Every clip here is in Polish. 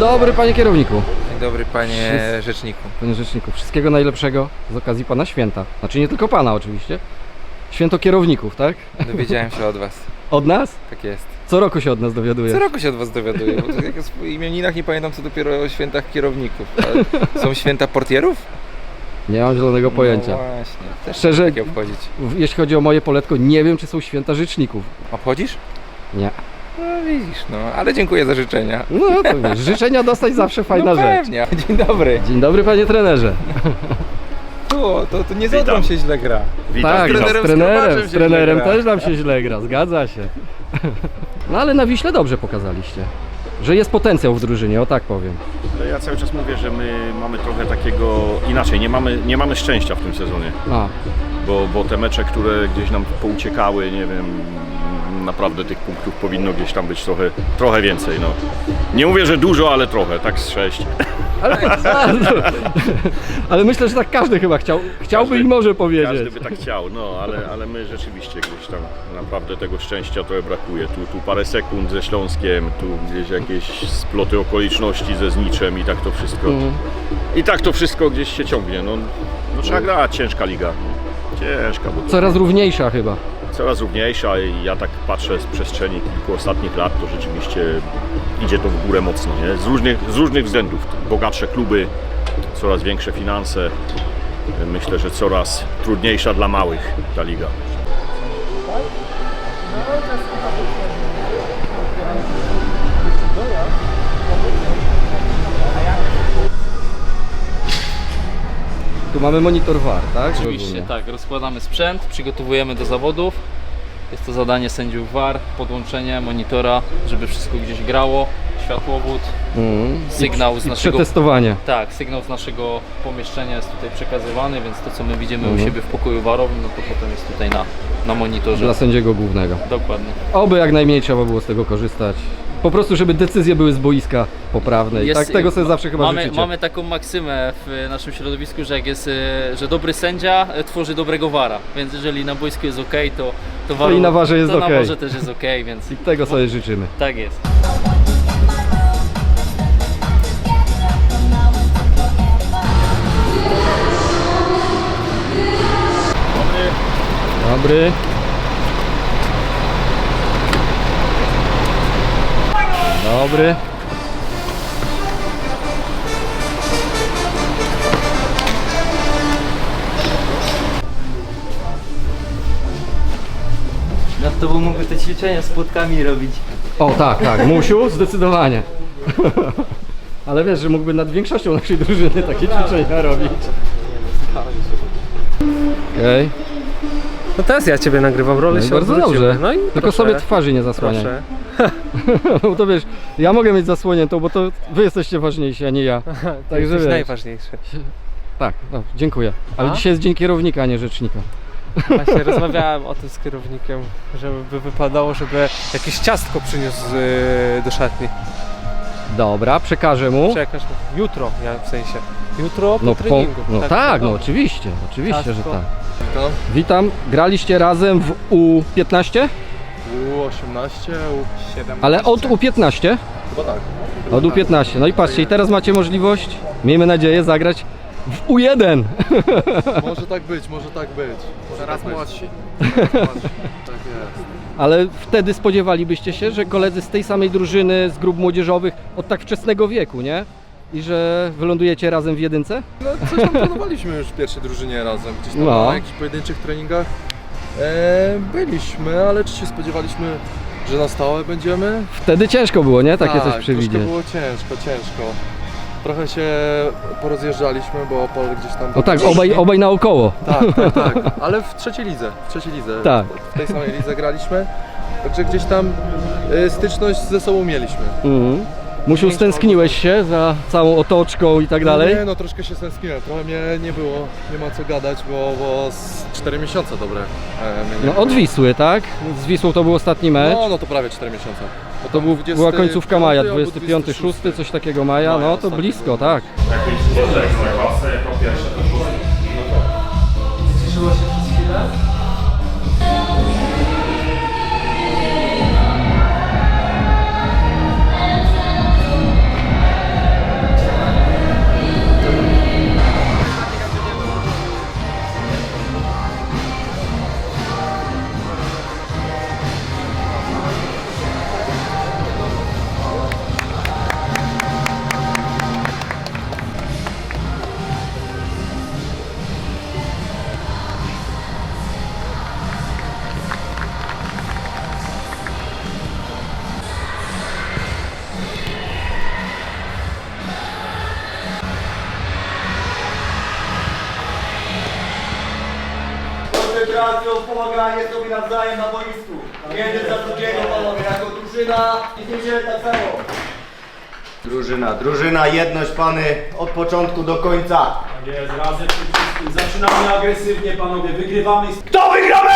dobry panie kierowniku. Dzień dobry panie Wszyscy- rzeczniku. Panie rzeczniku, wszystkiego najlepszego z okazji pana święta. Znaczy nie tylko pana oczywiście. Święto kierowników, tak? Dowiedziałem się od was. Od nas? Tak jest. Co roku się od nas dowiaduje. Co roku się od was dowiaduję, bo to jak jest w imieninach nie pamiętam co dopiero o świętach kierowników. Ale są święta portierów? Nie mam zielonego pojęcia. No właśnie. Też Szczerze- Szczerze takie obchodzić. W- Jeśli chodzi o moje poletko, nie wiem czy są święta życzników. Obchodzisz? Nie. No widzisz, no. Ale dziękuję za życzenia. No to wiesz, życzenia dostać zawsze fajna no rzecz. pewnie. Dzień dobry. Dzień dobry panie trenerze. Tu, to, to nie z Odrą się źle gra. tak, Z no, trenerem z trenerem, z się trenerem źle gra. też nam się źle gra, zgadza się. No ale na Wiśle dobrze pokazaliście. Że jest potencjał w drużynie, o tak powiem. Ja cały czas mówię, że my mamy trochę takiego inaczej, nie mamy, nie mamy szczęścia w tym sezonie, A, bo, bo te mecze, które gdzieś nam pouciekały, nie wiem, naprawdę tych punktów powinno gdzieś tam być trochę, trochę więcej. No. Nie mówię, że dużo, ale trochę, tak z sześć. ale, ale myślę, że tak każdy chyba chciał, chciałby Każdy- i może powiedzieć. Każdy by tak chciał, no ale, ale my rzeczywiście gdzieś tam naprawdę tego szczęścia trochę brakuje. Tu, tu parę sekund ze Śląskiem, tu gdzieś jakieś sploty okoliczności ze Zniczem i tak to wszystko. Mhm. I tak to wszystko gdzieś się ciągnie. No, no trzeba grać, ciężka liga. Ciężka, bo to Coraz równiejsza chyba. Coraz równiejsza i ja tak patrzę z przestrzeni kilku ostatnich lat, to rzeczywiście idzie to w górę mocno, nie? Z różnych, z różnych względów. Bogatsze kluby, coraz większe finanse. Myślę, że coraz trudniejsza dla małych ta liga. Tu mamy monitor VAR, tak? Oczywiście, tak. Rozkładamy sprzęt, przygotowujemy do zawodów. Jest to zadanie sędziów VAR, podłączenie monitora, żeby wszystko gdzieś grało, światłowód, Mhm. sygnał z I naszego... przetestowanie. Tak, sygnał z naszego pomieszczenia jest tutaj przekazywany, więc to co my widzimy Mhm. u siebie w pokoju warowym, no to potem jest tutaj na, na monitorze. Dla sędziego głównego. Dokładnie. Oby jak najmniej trzeba było z tego korzystać. Po prostu, żeby decyzje były z boiska poprawne. I Jest- tak tego sobie zawsze chyba mamy, życzycie. mamy taką maksymę w naszym środowisku, że jak jest, e, że dobry sędzia e, tworzy dobrego wara, więc jeżeli na boisku jest ok, to, to, waru, i na warze jest to na okej. warze też jest ok, więc I tego sobie życzymy. tak jest. Dobry. Dobry. Nad tobą mógłby te ćwiczenia z płotkami robić. O tak, tak, Musiu, zdecydowanie. Ale wiesz, że mógłby nad większością naszej drużyny takie ćwiczenia robić. Okej, No teraz ja ciebie nagrywam, rolę no i się bardzo odwróciły. dobrze. No i Tylko proszę, sobie twarzy nie zasłaniaj. proszę. Bo to wiesz, ja mogę mieć zasłoniętą, bo to wy jesteście ważniejsi, a nie ja. Ty Także jesteś wiesz. najważniejszy. Tak, no, dziękuję. Ale A? dzisiaj jest dzień kierownika, a nie rzecznika. Właśnie rozmawiałem o tym z kierownikiem, żeby wypadało, żeby jakieś ciastko przyniósł yy, do szatni. Dobra, przekażę mu. Przekaż. Jutro, ja w sensie. Jutro po No, treningu. no tak, no wiadomo. oczywiście, oczywiście, że Ciastko. tak. Witam, graliście razem w U15, U18, U17. ale od U15? Chyba tak. Od U15. No i patrzcie, i teraz macie możliwość, miejmy nadzieję, zagrać w U1. Może tak być, może tak być. Coraz młodsi. Tak jest. Ale wtedy spodziewalibyście się, że koledzy z tej samej drużyny, z grup młodzieżowych od tak wczesnego wieku, nie? I że wylądujecie razem w jedynce? No coś tam planowaliśmy już w pierwszej drużynie razem. Gdzieś tam No. na jakichś pojedynczych treningach e, byliśmy, ale czy się spodziewaliśmy, że na stałe będziemy? Wtedy ciężko było, nie? Takie tak, coś troszkę przewidzieć. było ciężko, ciężko. Trochę się porozjeżdżaliśmy, bo Pol gdzieś tam... No tak, obaj, obaj naokoło. Tak, tak, tak. Ale w trzeciej lidze, w trzeciej lidze. Tak. W tej samej lidze graliśmy. Także gdzieś tam e, styczność ze sobą mieliśmy. Mhm. Musiał stęskniłeś się za całą otoczką i tak dalej? Nie, no troszkę się stęskniłem. Trochę mnie nie było, nie ma co gadać, bo, bo z 4 miesiące dobre. E, mnie nie No było. od Wisły, tak? Z Wisłą to był ostatni mecz. No, no to prawie 4 miesiące. Bo To był, 25 była końcówka maja, albo 25, 6, coś takiego maja, Maja no to ostatni blisko, był. tak. Cieszyło się o pomaganie sobie nawzajem na boisku. Jeden za drugiego panowie, jako drużyna i niedzielę tak samo. Drużyna, drużyna, jedność pany od początku do końca. Jest razem wszystkim. Zaczynamy agresywnie, panowie. Wygrywamy. Kto wygramy?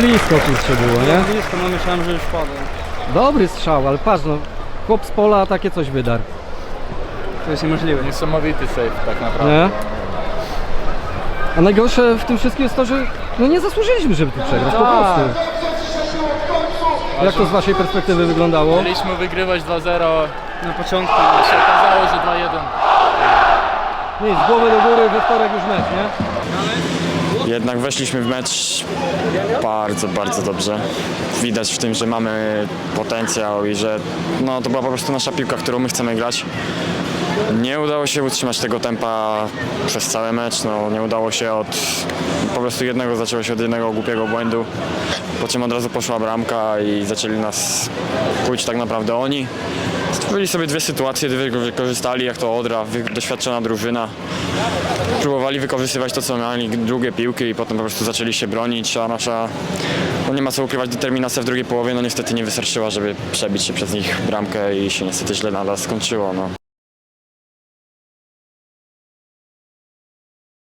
Blisko kurczę było, nie? Blisko, no myślałem, że już padło. Dobry strzał, ale patrz no, chłop z pola takie coś wydarł, To jest niemożliwe. Niesamowity save tak naprawdę. nie? A najgorsze w tym wszystkim jest to, że no nie zasłużyliśmy, żeby tu przegrać, po Tak. prostu. Jak to z waszej perspektywy wyglądało? Mieliśmy wygrywać 2-0, Na początku. się okazało, że 2-1. Nic, z głowy do góry, we wtorek już mecz, nie? Jednak weszliśmy w mecz bardzo, bardzo dobrze. Widać w tym, że mamy potencjał i że no, to była po prostu nasza piłka, którą my chcemy grać. Nie udało się utrzymać tego tempa przez cały mecz. No, nie udało się od po prostu jednego, zaczęło się od jednego głupiego błędu. Po czym od razu poszła bramka i zaczęli nas kłuć tak naprawdę oni. Stworzyli sobie dwie sytuacje, dwie wykorzystali, jak to Odra, doświadczona drużyna próbowali wykorzystywać to, co mieli, drugie piłki i potem po prostu zaczęli się bronić, a nasza, no nie ma co ukrywać, determinacja w drugiej połowie, no niestety nie wystarczyła, żeby przebić się przez nich bramkę i się niestety źle nadal skończyło, no.